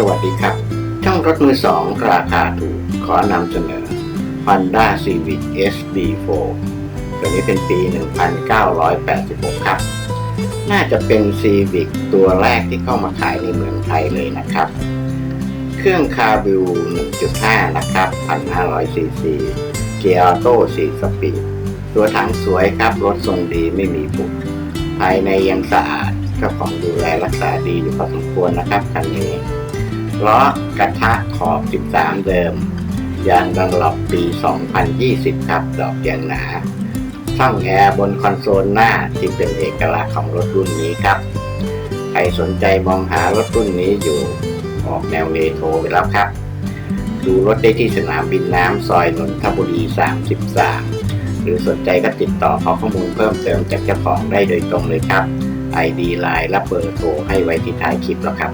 สวัสดีครับ ช่องรถมือสองราคาถูก ขอนำเสนอ Honda Civic SD4 ตัวนี้เป็นปี 1986 ครับ น่าจะเป็น Civic ตัวแรกที่เข้ามาขายในเมืองไทยเลยนะครับ เครื่องคาบิว1.5 นะครับ1,500ซีซีเกียร์ออโต้4สปีด ตัวถังสวยครับ รถทรงดีไม่มีบุกภายในยังสะอาดเจ้าของดูแลรักษาดีอยู่พอสมควรนะครับคันนี้ ล้อกระทะขอบ 13 เดิม ยางดังหลบปี 2020 ครับ ดอกยางหนาช่องแอร์บนคอนโซลหน้าที่เป็นเอกลักษณ์ของรถรุ่นนี้ครับ ใครสนใจมองหารถรุ่นนี้อยู่ ออกแนวเรโทรไปแล้วครับ ดูรถได้ที่สนามบินน้ำซอยนนทบุรี 33 หรือสนใจก็ติดต่อขอข้อมูลเพิ่มเติมจากเจ้าของได้โดยตรงเลยครับ ID ไลน์และเบอร์โทรให้ไว้ที่ท้ายคลิปแล้วครับ